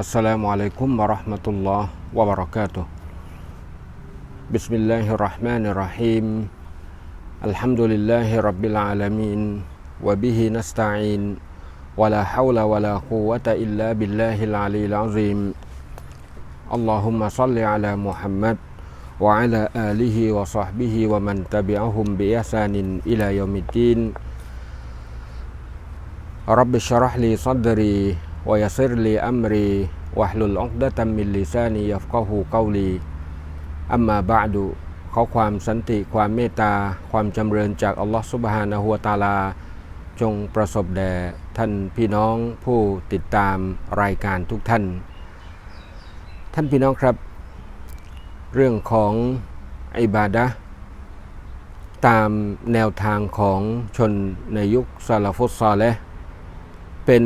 السلام عليكم ورحمة الله وبركاته. بسم الله الرحمن الرحيم. الحمد لله رب العالمين وبه نستعين ولا حول ولا قوة إلا بالله العلي العظيم. اللهم صل على محمد وعلى آله وصحبه ومن تبعهم بإحسان إلى يوم الدين. رب اشرح لي صدري ويسر لي أمري واحلل عقدة من لساني يفقه قولي أما بعد ขอความสันติความเมตตา ความจำเริญจากอัลลอฮฺสุบฮานะฮูวะตาลา จงประสบแด่ท่านพี่น้องผู้ติดตามรายการทุกท่าน ท่านพี่น้องครับ เรื่องของอิบาดะห์ตามแนวทางของชนในยุคซาลาฟุตซอลและห์เป็น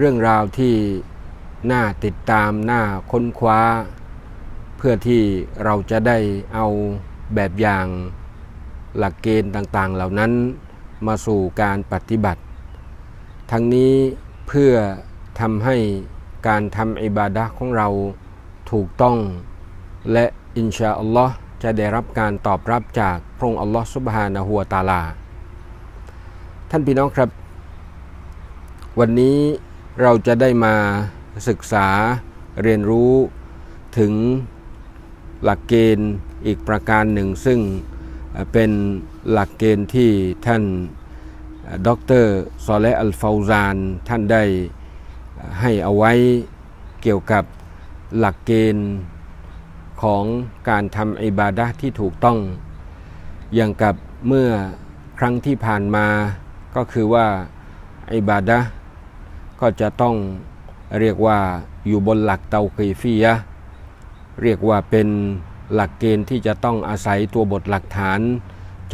เรื่องราวที่น่าติดตามน่าค้นคว้า เพื่อที่เราจะได้เอาแบบอย่างหลักเกณฑ์ต่างๆ เหล่านั้นมาสู่การปฏิบัติ ทั้งนี้เพื่อทำให้การทำอิบาดะห์ของเราถูกต้อง และอินชาอัลลอฮ์จะได้รับการตอบรับจากพระองค์อัลลอฮ์สุบฮานะฮูวตาลา ท่านพี่น้องครับ วันนี้ เราจะได้มาศึกษาเรียนรู้ถึงหลักเกณฑ์อีกประการหนึ่ง ซึ่งเป็นหลักเกณฑ์ที่ท่านดรซอเลอัลฟาวซาน ท่านได้ให้เอาไว้เกี่ยวกับหลักเกณฑ์ของการทำอิบาดะที่ถูกต้อง อย่างกับเมื่อครั้งที่ผ่านมาก็คือว่าอิบาดะห ก็จะต้องเรียกว่าอยู่บนหลักเตาคีฟียะเรียกว่าเป็นหลักเกณฑ์ที่จะต้องอาศัยตัวบทหลักฐาน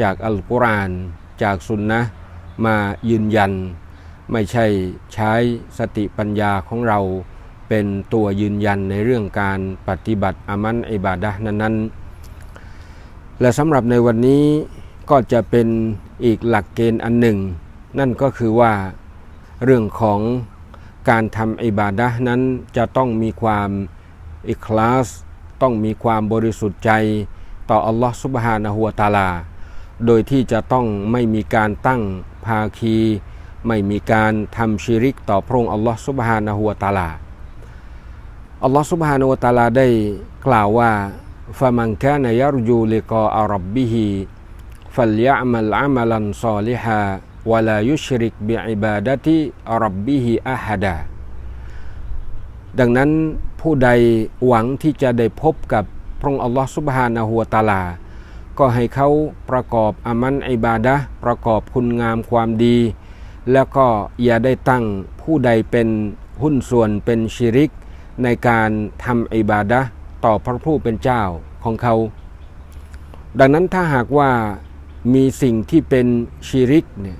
จากอัลกุรอานจากสุนนะมายืนยัน ไม่ใช่ใช้สติปัญญาของเราเป็นตัวยืนยันในเรื่องการปฏิบัติอามันอิบาดะนั้นๆ และสำหรับในวันนี้ก็จะเป็นอีกหลักเกณฑ์อันหนึ่ง นั่นก็คือว่าเรื่องของ การทำอิบาดะนั้นจะต้องมีความอิคลาส ต้องมีความบริสุทธิ์ใจต่ออัลลอฮฺสุบฮานะฮูวตาลา โดยที่จะต้องไม่มีการตั้งภาคี ไม่มีการทำชิริกต่อพระองค์อัลลอฮฺสุบฮานะฮูวตาลาอัลลอฮฺสุบฮานะฮูวตาลาได้กล่าวว่าฟะมันกานยารจูลิกาอัรับบิฮิฟัลยะมัลอามัลันซอลิฮา วะลายุชริกบิอิบาดะติรับบิฮิอะฮัดาดังนั้นผู้ใดหวังที่จะได้พบกับพระองค์อัลลอฮฺสุบฮานะฮูวตาลา ก็ให้เขาประกอบอามันอิบาดะประกอบคุณงามความดี แล้วก็อย่าได้ตั้งผู้ใดเป็นหุ้นส่วนเป็นชิริก ในการทำอิบาดะต่อพระผู้เป็นเจ้าของเขา ดังนั้นถ้าหากว่ามีสิ่งที่เป็นชิริกเนี่ย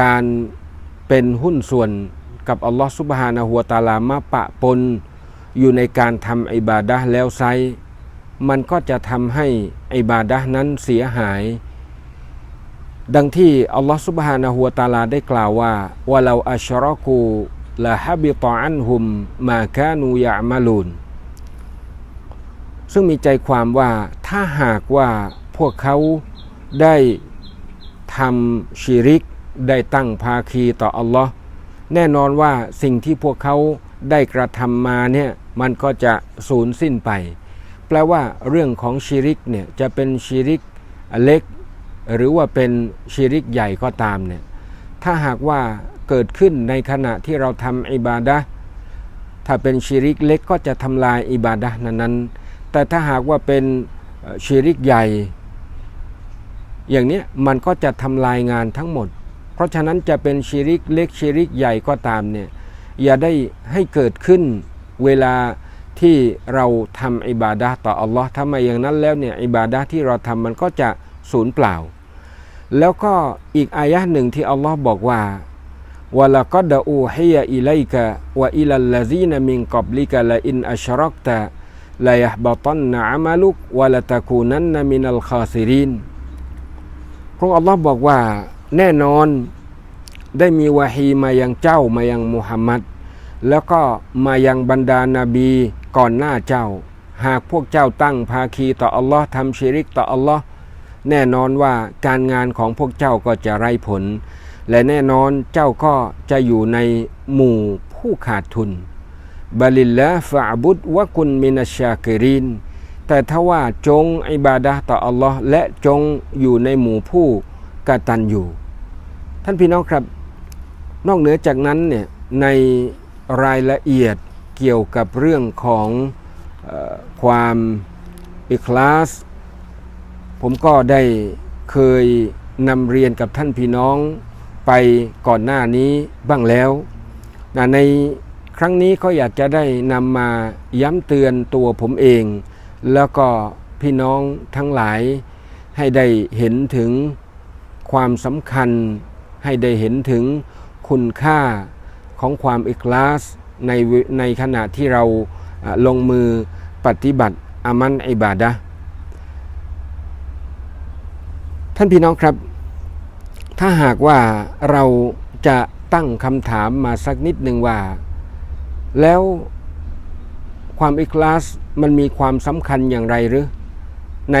การเป็นหุ้นส่วนกับอัลลอฮฺสุบฮานะฮูวตาลามาปะปนอยู่ในการทำอิบาดะห์แล้วไซมันก็จะทำให้อิบาดะห์นั้นเสียหาย ดังที่อัลลอฮฺสุบฮานะฮูวตาลาได้กล่าวว่าวะลาอัชรอกูละฮับิตอันฮุมมาคานูยะมาลูนซึ่งมีใจความว่าถ้าหากว่าพวกเขาได้ทำชีริก ได้ตั้งภาคีต่ออัลลอฮ์แน่นอนว่าสิ่งที่พวกเขาได้กระทำมาเนี่ยมันก็จะสูญสิ้นไป แปลว่าเรื่องของชีริกเนี่ยจะเป็นชีริกเล็ก หรือว่าเป็นชีริกใหญ่ก็ตามเนี่ยถ้าหากว่าเกิดขึ้นในขณะที่เราทำอิบาดะถ้าเป็นชีริกเล็กก็จะทำลายอิบาดะนั้นๆ แต่ถ้าหากว่าเป็นชีริกใหญ่ อย่างนี้มันก็จะทำลายงานทั้งหมด เพราะฉะนั้นจะเป็นชีริกเล็กชีริกใหญ่ก็ตามเนี่ยอย่าได้ให้เกิดขึ้นเวลาที่เราทำอิบาดะต่ออัลลอฮ์ทำไมอย่างนั้นแล้วเนี่ยอิบาดะที่เราทำมันก็จะสูญเปล่า แล้วก็อีกอายะหนึ่งที่อัลลอฮ์บอกว่าวะละกัดอูฮิยอิลัยกะวะอิลัลลซีนมินกับลิกะละอินอัชรักตะลายะบตันนะอามาลุกวะละตะคูนันนะมินัลคาซิรินพระอัลลอฮ์บอกว่า แน่นอนได้มีวะฮีมายังเจ้ามายังมุฮัมมัดแล้วก็มายังบรรดานาบีก่อนหน้าเจ้า หากพวกเจ้าตั้งภาคีต่ออัลลอฮ์ทำชิริกต่ออัลลอฮ์แน่นอนว่าการงานของพวกเจ้าก็จะไร้ผล และแน่นอนเจ้าก็จะอยู่ในหมู่ผู้ขาดทุนบาลิลละฟะอบุดวะกุนมินัชาคิรินแต่ถ้าว่าจงอิบาดะต่ออัลลอฮ์และจงอยู่ในหมู่ผู้กตัญญู ท่านพี่น้องครับ นอกเหนือจากนั้นเนี่ยในรายละเอียดเกี่ยวกับเรื่องของออความอิคลาส ผมก็ได้เคยนำเรียนกับท่านพี่น้องไปก่อนหน้านี้บ้างแล้วนะในครั้งนี้ก็อยากจะได้นำมาย้ำเตือนตัวผมเอง แล้วก็พี่น้องทั้งหลายให้ได้เห็นถึงความสำคัญ ให้ได้เห็นถึงคุณค่าของความอิคลาสในในขณะที่เราลงมือปฏิบัติอามันอิบาดะท่านพี่น้องครับ ถ้าหากว่าเราจะตั้งคำถามมาสักนิดหนึ่งว่า แล้วความอิคลาสมันมีความสำคัญอย่างไรหรือ ใน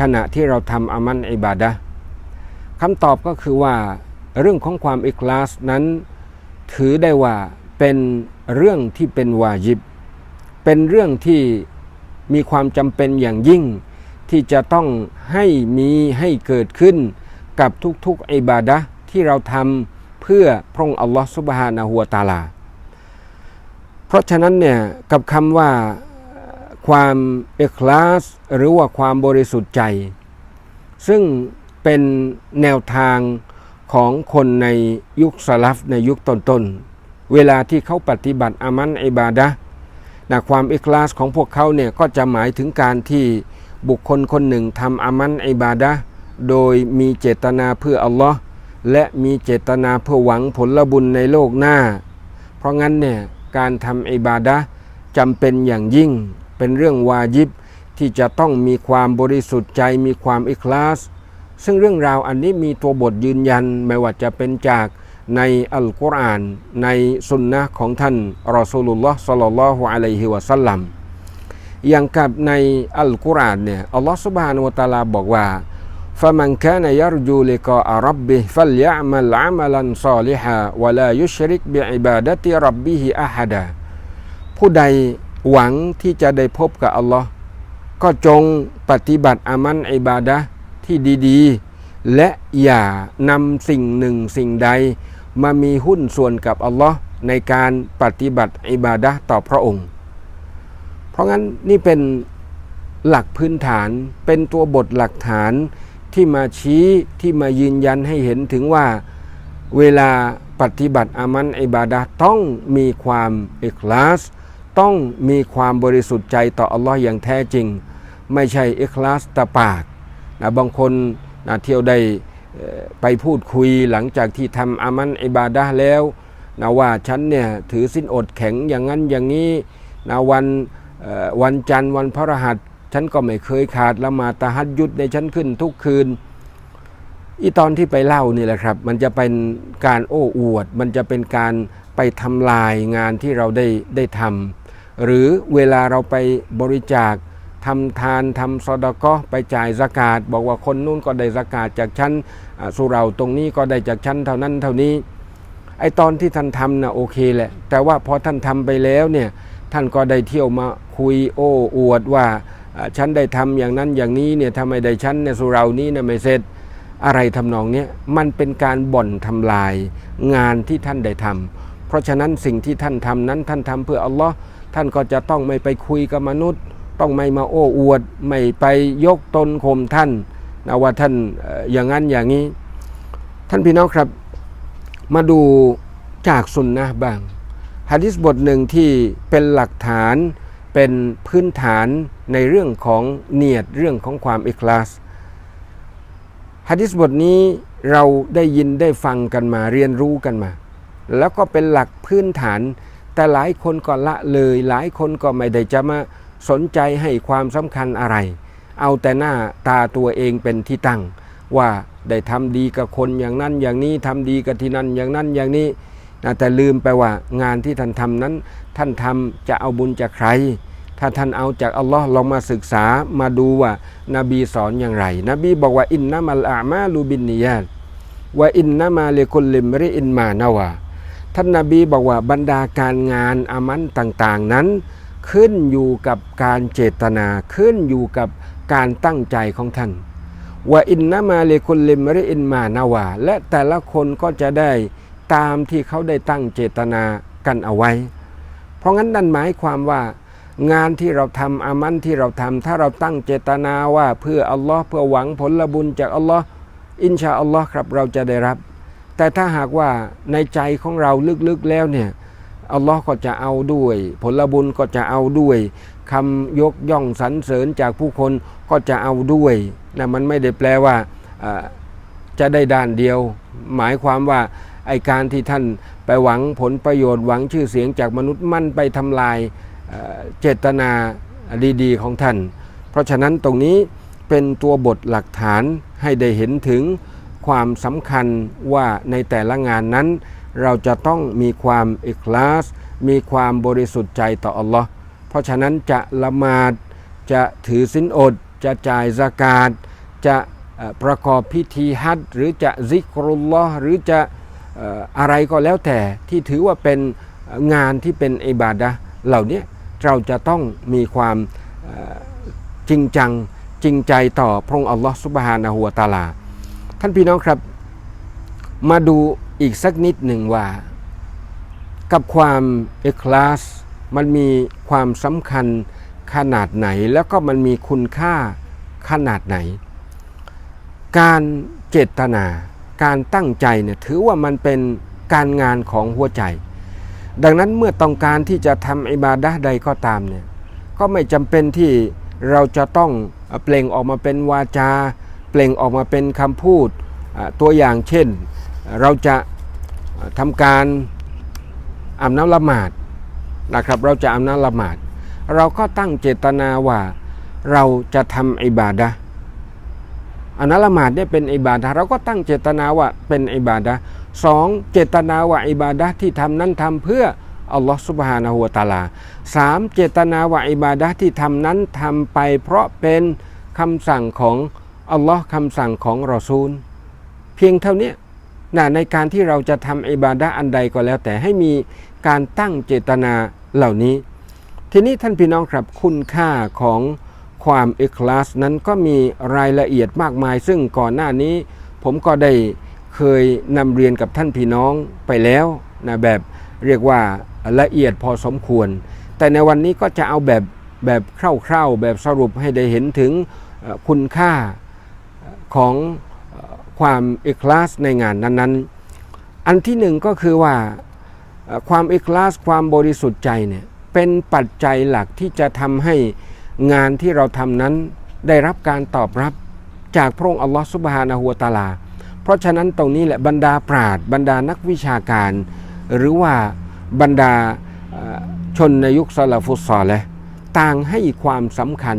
ขณะที่เราทำอามันอิบาดะคำตอบก็คือว่า เรื่องของความอิคลาสนั้น ถือได้ว่าเป็นเรื่องที่เป็นวาญิบ เป็นเรื่องที่มีความจำเป็นอย่างยิ่ง ที่จะต้องให้มีให้เกิดขึ้นกับทุกๆอิบาดะที่เราทำเพื่อพระองค์อัลลอฮฺสุบฮานะฮูวตาลา เพราะฉะนั้นเนี่ยกับคำว่าความเอกลาสหรือว่าความบริสุทธิ์ใจ ซึ่งเป็นแนวทาง ของคนในยุคสลับในยุคต้นๆ เวลาที่เขาปฏิบัติอามันอิบาดะนะความอิคลาสของพวกเขาเนี่ยก็จะหมายถึงการที่บุคคลคนหนึ่งทำอามันอิบาดะโดยมีเจตนาเพื่ออัลลอฮ์และมีเจตนาเพื่อหวังผลบุญในโลกหน้า เพราะงั้นเนี่ยการทำอิบาดะจำเป็นอย่างยิ่งเป็นเรื่องวาญิบที่จะต้องมีความบริสุทธิ์ใจมีความอิคลาส ซึ่งเรื่องราวอันนี้มีตัวบทยืนยันไม่ว่าจะเป็นจากในอัลกุรอาน ในสุนนะของท่านรอสูลุลลอฮ์สัลลัลลอฮุอะลัยฮิวะสัลลัมอย่างกับในอัลกุรอานเนี่ยอัลลอฮ์สุบฮานะฮูวะตะอาลาบอกว่า فمن كان يرجو لقاء ربه فليعمل عملا صالحا ولا يشرك بعبادة ربه أحدا ผู้ใดหวังที่จะได้พบกับอัลลอฮ์ก็จงปฏิบัติอามันอิบาดะห์ ที่ดีๆ และอย่านำสิ่งหนึ่งสิ่งใด มามีหุ้นส่วนกับอัลลอฮ์ในการปฏิบัติอิบาดะต่อพระองค์ เพราะงั้นนี่เป็นหลักพื้นฐานเป็นตัวบทหลักฐานที่มาชี้ที่มายืนยันให้เห็นถึงว่าเวลาปฏิบัติอามันอิบาดะต้องมีความอิคลาส ต้องมีความบริสุทธิ์ใจต่ออัลลอฮ์อย่างแท้จริง ไม่ใช่อิคลาสตะปาก นะบางคนนะเที่ยวได้ไปพูดคุยหลังจากที่ทำอามันอิบาดะแล้วนะว่าฉันเนี่ยถือสิ้นอดแข็งอย่างนั้นอย่างนี้นะวันวันจันทร์วันพระรหัส ฉันก็ไม่เคยขาดละมาตะฮัดยุดในฉันขึ้นทุกคืนอีตอนที่ไปเล่านี่แหละครับ มันจะเป็นการโอ้อวด มันจะเป็นการไปทำลายงานที่เราได้ได้ทำหรือเวลาเราไปบริจาค ทำทานทำซอดก็ไปจ่ายสกาดบอกว่าคนนู้นก็ได้สกาดจากชั้นสุเราตรงนี้ก็ได้จากชั้นเท่านั้นเท่านี้ไอตอนที่ท่านทำนะโอเคแหละ แต่ว่าพอท่านทำไปแล้วเนี่ยท่านก็ได้เที่ยวมาคุยโอ้อวดว่าอ่าฉันได้ทำอย่างนั้นอย่างนี้เนี่ยทำไมได้ชั้นเนี่ยสุเรานี้เนี่ยไม่เสร็จอะไรทำนองนี้มันเป็นการบ่อนทำลายงานที่ท่านได้ทำเพราะฉะนั้นสิ่งที่ท่านทำนั้นท่านทำเพื่ออัลลอฮ์ท่านก็จะต้องไม่ไปคุยกับมนุษย์ ต้องไม่มาโอ้อวด ไม่ไปยกตนข่มท่านนะว่าท่านอย่างนั้นอย่างนี้ ท่านพี่น้องครับ มาดูจากสุนนะบ้างฮะดิษบทหนึ่งที่เป็นหลักฐานเป็นพื้นฐานในเรื่องของเนียดเรื่องของความอิคลาสฮะดิษบทนี้เราได้ยินได้ฟังกันมาเรียนรู้กันมา แล้วก็เป็นหลักพื้นฐาน แต่หลายคนก็ละเลย หลายคนก็ไม่ได้จะมา สนใจให้ความสำคัญอะไร เอาแต่หน้าตาตัวเองเป็นที่ตั้ง ว่าได้ทำดีกับคนอย่างนั้นอย่างนี้ทำดีกับที่นั่นอย่างนั้นอย่างนี้นะแต่ลืมไปว่างานที่ท่านทำนั้น ท่านทำจะเอาบุญจากใคร ถ้าท่านเอาจากอัลลอฮ์ลองมาศึกษามาดูว่านบีสอนอย่างไร นบีบอกว่าอินนามัลอามาลูบินนียาตว่าอินนามาเลคุลลิมริอินมานาวาท่านนบีบอกว่าบรรดาการงานอามันต่างๆนั้น ขึ้นอยู่กับการเจตนาขึ้นอยู่กับการตั้งใจของท่านว่าอินนามาเลคุลลิมริอินมานาวา และแต่ละคนก็จะได้ตามที่เขาได้ตั้งเจตนากันเอาไว้ เพราะงั้นนั่นหมายความว่างานที่เราทำอามันที่เราทำถ้าเราตั้งเจตนาว่าเพื่ออัลลอฮ์เพื่อหวังผลบุญจากอัลลอฮ์อินชาอัลลอฮ์ครับเราจะได้รับ แต่ถ้าหากว่าในใจของเราลึกๆแล้วเนี่ย อัลลอฮ์ก็จะเอาด้วย ผลบุญก็จะเอาด้วยคำยกย่องสรรเสริญจากผู้คนก็จะเอาด้วยนะมันไม่ได้แปลว่าจะได้ด้านเดียว หมายความว่าไอการที่ท่านไปหวังผลประโยชน์หวังชื่อเสียงจากมนุษย์มันไปทำลายเจตนาดีๆของท่าน เพราะฉะนั้นตรงนี้เป็นตัวบทหลักฐานให้ได้เห็นถึงความสำคัญว่าในแต่ละงานนั้น เราจะต้องมีความอิคลาส มีความบริสุทธิ์ใจต่ออัลลอฮ์เพราะฉะนั้นจะละหมาดจะถือสินอด จะจ่ายสกาดจะประกอบพิธีฮัจหรือจะซิกรุลลอฮ์หรือจะอะไรก็แล้วแต่ที่ถือว่าเป็นงานที่เป็นอิบาดะเหล่านี้เราจะต้องมีความจริงจังจริงใจต่อพระองค์อัลลอฮ์สุบฮานะฮูวตาลา ท่านพี่น้องครับ มาดู อีกสักนิดหนึ่งว่า กับความเอกลาสมันมีความสำคัญขนาดไหนแล้วก็มันมีคุณค่าขนาดไหน การเจตนา การตั้งใจเนี่ยถือว่ามันเป็นการงานของหัวใจ ดังนั้นเมื่อต้องการที่จะทำอิบาดะใดก็ตามเนี่ยก็ไม่จำเป็นที่เราจะต้องเปล่งออกมาเป็นวาจา เปล่งออกมาเป็นคำพูดตัวอย่างเช่น เราจะทำการอาบน้ำละหมาดนะครับ เราจะอาบน้ำละหมาด เราก็ตั้งเจตนาว่าเราจะทำอิบาดะอาบน้ำละหมาดเนี่ยเป็นอิบาดะเราก็ตั้งเจตนาว่าเป็นอิบาดะสองเจตนาว่าอิบาดะที่ทำนั้นทำเพื่ออัลลอฮ์สุบฮานะฮูวตาลาสามเจตนาว่าอิบาดะที่ทำนั้นทำไป เพราะเป็นคำสั่งของอัลลอฮ์คำสั่งของรอซูล เพียงเท่านี้ นะในการที่เราจะทำอิบาดะอันใดก็แล้ว แต่ให้มีการตั้งเจตนาเหล่านี้ ทีนี้ท่านพี่น้องครับคุณค่าของความอิคลาสนั้นก็มีรายละเอียดมากมาย ซึ่งก่อนหน้านี้ ผมก็ได้เคยนำเรียนกับท่านพี่น้องไปแล้วนะแบบเรียกว่าละเอียดพอสมควร แต่ในวันนี้ก็จะเอาแบบแบบคร่าวๆ แบบสรุปให้ได้เห็นถึงคุณค่าของ ความอิคลาสในงานนั้นๆ อันที่หนึ่งก็คือว่าความอิคลาสความบริสุทธิ์ใจเนี่ยเป็นปัจจัยหลักที่จะทำให้งานที่เราทำนั้นได้รับการตอบรับจากพระองค์อัลลอฮฺสุบฮานะฮูวตาลา เพราะฉะนั้นตรงนี้แหละบรรดาปราดบรรดานักวิชาการ หรือว่าบรรดาชนในยุคซาลาฟุตซอลและต่างให้ความสำคัญ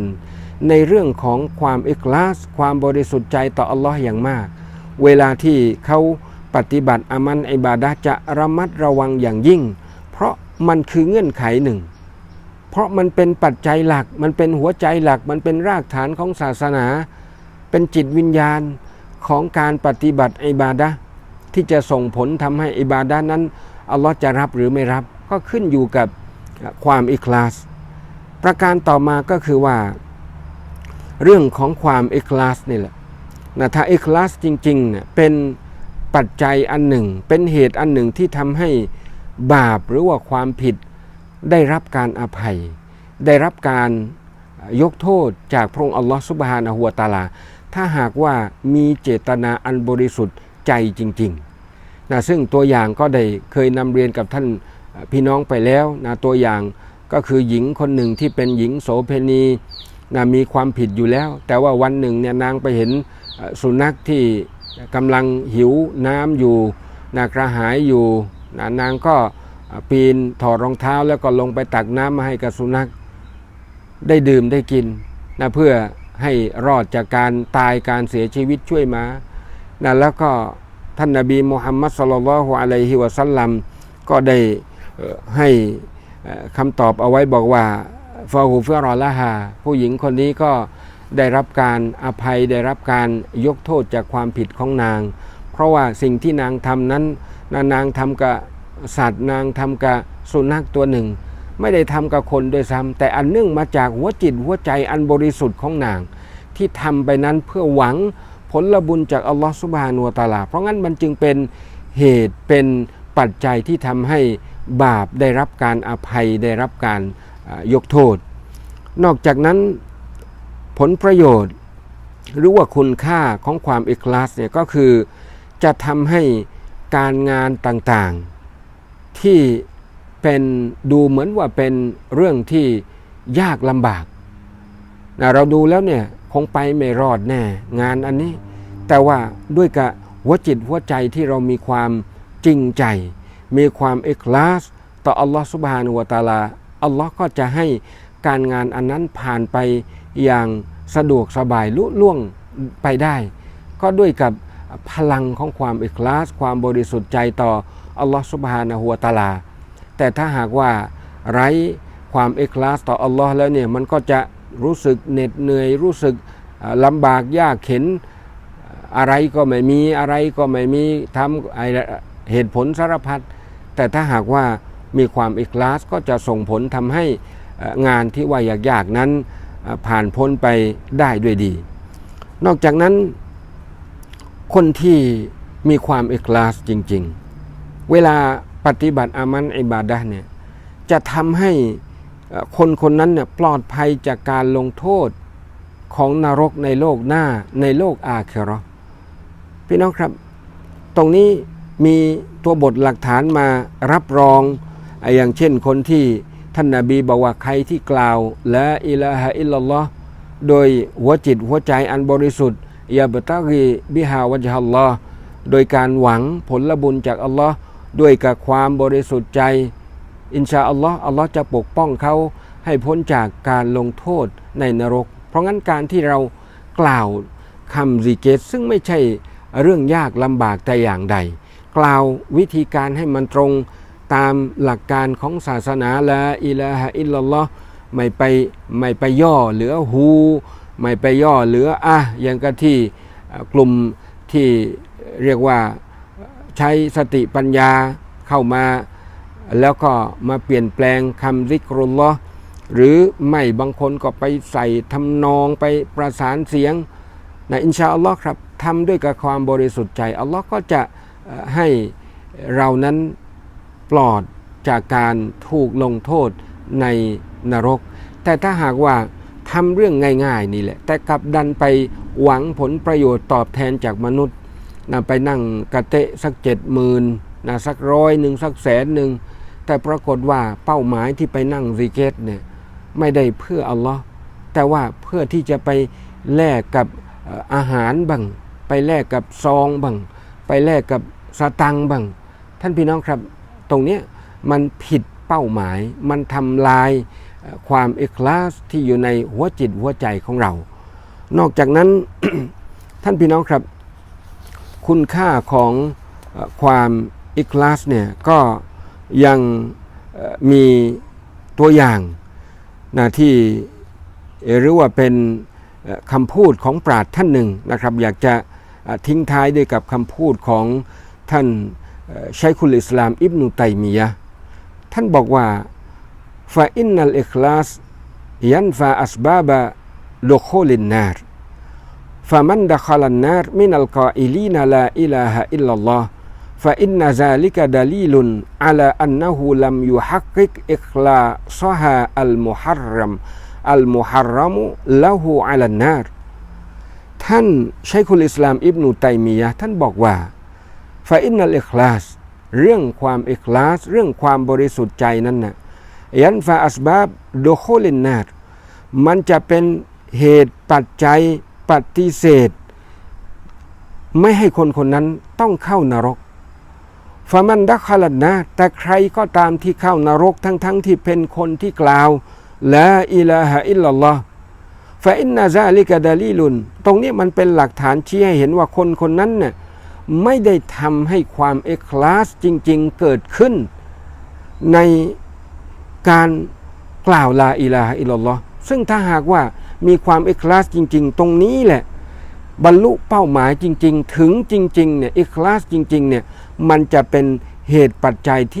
ในเรื่องของความอิคลาส ความบริสุทธิ์ใจต่ออัลลอฮ์อย่างมาก เวลาที่เขาปฏิบัติอามันอิบาดะจะระมัดระวังอย่างยิ่ง เพราะมันคือเงื่อนไขหนึ่ง เพราะมันเป็นปัจจัยหลัก มันเป็นหัวใจหลัก มันเป็นรากฐานของศาสนา เป็นจิตวิญญาณของการปฏิบัติอิบาดะที่จะส่งผลทำให้อิบาดะนั้นอัลลอฮ์จะรับหรือไม่รับ ก็ขึ้นอยู่กับความอิคลาส ประการต่อมาก็คือว่า เรื่องของความอิคลาสนี่แหละ นะถ้าอิคลาสจริงๆเนี่ยเป็นปัจจัยอันหนึ่ง เป็นเหตุอันหนึ่งที่ทำให้บาปหรือว่าความผิด ได้รับการอภัย ได้รับการยกโทษจากพระองค์อัลลอฮฺสุบฮานะฮูวตาลา ถ้าหากว่ามีเจตนาอันบริสุทธิ์ใจจริงๆนะซึ่งตัวอย่างก็ได้เคยนำเรียนกับท่านพี่น้องไปแล้วนะตัวอย่างก็คือหญิงคนหนึ่งที่เป็นหญิงโสเพณี นะมีความผิดอยู่แล้ว แต่ว่าวันหนึ่งเนี่ยนางไปเห็นสุนัขที่กำลังหิวน้ำอยู่นะกระหายอยู่นะนางก็ปีนถอดรองเท้าแล้วก็ลงไปตักน้ำมาให้กับสุนัขได้ดื่มได้กินนะเพื่อให้รอดจากการตายการเสียชีวิตช่วยมานะแล้วก็ท่านนบีมุฮัมมัดสลลัลฮุอะลัยฮิวะสัลลัมก็ได้ให้คำตอบเอาไว้บอกว่า ฟาหูฟิรอละฮาผู้หญิงคนนี้ก็ได้รับการอภัยได้รับการยกโทษจากความผิดของนาง เพราะว่าสิ่งที่นางทำนั้นนะนางทำกับสัตว์นางทำกับสุนัขตัวหนึ่ง ไม่ได้ทำกับคนด้วยซ้ำแต่อันเนื่องมาจากหัวจิตหัวใจอันบริสุทธิ์ของนาง ที่ทำไปนั้นเพื่อหวังผลบุญจากอัลลอฮฺสุบฮานุวตาลา เพราะงั้นมันจึงเป็นเหตุเป็นปัจจัยที่ทำให้บาปได้รับการอภัยได้รับการ ยกโทษ นอกจากนั้นผลประโยชน์ หรือว่าคุณค่าของความอิคลาสเนี่ยก็คือจะทำให้การงานต่างๆ ที่เป็นดูเหมือนว่าเป็นเรื่องที่ยากลำบากนะเราดูแล้วเนี่ยคงไปไม่รอดแน่งานอันนี้ แต่ว่าด้วยกับหัวจิตหัวใจที่เรามีความจริงใจ มีความเอกลาสต่ออัลลอฮฺสุบฮานุวะตาลา อัลลอฮ์ก็จะให้การงานอันนั้นผ่านไปอย่างสะดวกสบายลุล่วงไปได้ ก็ด้วยกับพลังของความเอกลาส ความบริสุทธิ์ใจต่ออัลลอฮฺสุบฮานะฮูวตาลา แต่ถ้าหากว่าไร้ความเอกลาสต่ออัลลอฮ์แล้วเนี่ยมันก็จะรู้สึกเหน็ดเหนื่อยรู้สึกลำบากยากเข็นอะไรก็ไม่มีอะไรก็ไม่มีทำเหตุผลสารพัดแต่ถ้าหากว่า มีความอิคลาสก็จะส่งผลทำให้งานที่ว่ายากๆนั้นผ่านพ้นไปได้ด้วยดี นอกจากนั้น คนที่มีความอิคลาสจริง ๆ เวลาปฏิบัติอามันอิบาดะเนี่ยจะทำให้คนคนนั้นเนี่ยปลอดภัยจากการลงโทษของนรกในโลกหน้าในโลกอาเคราะห์พี่น้องครับ ตรงนี้มีตัวบทหลักฐานมารับรอง อย่างเช่นคนที่ท่านนาบีบอกว่าใครที่กล่าวละอิลาฮะอิลลัลลอฮ์โดยหัวจิตหัวใจอันบริสุทธิ์ยาบตากีบิฮาวะจฮัลลอฮ์โดยการหวังผลบุญจากอัลลอฮ์ด้วยกับความบริสุทธิ์ใจ อินชาอัลลอฮ์อัลลอฮ์จะปกป้องเขาให้พ้นจากการลงโทษในนรก เพราะงั้นการที่เรากล่าวคำซิเกตซึ่งไม่ใช่เรื่องยากลำบากแต่อย่างใด กล่าววิธีการให้มันตรง ตามหลักการของศาสนาละอิลาฮะอิลลัลลอฮ์ไม่ไปไม่ไปย่อเหลือฮูไม่ไปย่อเหลืออะอย่างกับที่กลุ่มที่เรียกว่าใช้สติปัญญาเข้ามา แล้วก็มาเปลี่ยนแปลงคำซิกรุลลอฮ์หรือไม่บางคนก็ไปใส่ทำนองไปประสานเสียงนะอินชาอัลลอฮ์ครับทำด้วยกับความบริสุทธิ์ใจอัลลอฮ์ก็จะให้เรานั้น ปลอดจากการถูกลงโทษในนรก แต่ถ้าหากว่าทำเรื่องง่ายๆนี่แหละ แต่กลับดันไปหวังผลประโยชน์ตอบแทนจากมนุษย์นะไปนั่งกระเตะสักเจ็ดหมื่นนะสักร้อยหนึ่งสักแสนหนึ่ง แต่ปรากฏว่าเป้าหมายที่ไปนั่งซิเกตเนี่ยไม่ได้เพื่ออัลลอฮ์แต่ว่าเพื่อที่จะไปแลกกับอาหารบังไปแลกกับซองบังไปแลกกับสตังบังท่านพี่น้องครับ ตรงนี้มันผิดเป้าหมาย มันทำลายความเอกลาสที่อยู่ในหัวจิตหัวใจของเรา นอกจากนั้นท่านพี่น้องครับ คุณค่าของความอิคลาสเนี่ยก็ยังมีตัวอย่างนะที่หรือว่าเป็นคำพูดของปราชญ์ท่านหนึ่งนะครับ อยากจะทิ้งท้ายด้วยกับคำพูดของท่าน ชัยคุลอิสลามอิบนุตัยมียะห์ท่านบอกว่าฟาอินนัลอิคลาสยันฟาอัสบาบะลุโคลินนาร فمن دخل النار من القائلين لا إله إلا الله فإن ذلك دليل على أنه لم يحقق إخلاصها المحرم المحرم له على النار ท่านชัยคุลอิสลามอิบนุตัยมียะห์ท่านบอกว่า ฟาอินนัลอิคลาสเรื่องความอิคลาส เรื่องความบริสุทธิ์ใจนั้นนะยันฟาอัสบาบโดโคลินนาตมันจะเป็นเหตุปัจจัยปฏิเสธ ไม่ให้คนคนนั้นต้องเข้านรกฟามันดักขลันนะ แต่ใครก็ตามที่เข้านรกทั้งๆทที่เป็นคนที่กล่าวละอิลาฮะอิลลัลลอฮ์ฟาอินนาซาลิกะดาลีลุน ตรงนี้มันเป็นหลักฐานชี้ให้เห็นว่าคนคนนั้นเนี่ย ไม่ได้ทำให้ความเอกลาสจริง ๆ เกิดขึ้น ในการกล่าวลาอิลาอิลลัลลอห์ซึ่งถ้าหากว่ามีความเอิคลาสจริง ๆ ตรงนี้แหละ บรรลุเป้าหมายจริง ๆ ถึงจริงๆเนี่ยเอิคลาสจริงๆเนี่ยมันจะเป็นเหตุปัจจัยที่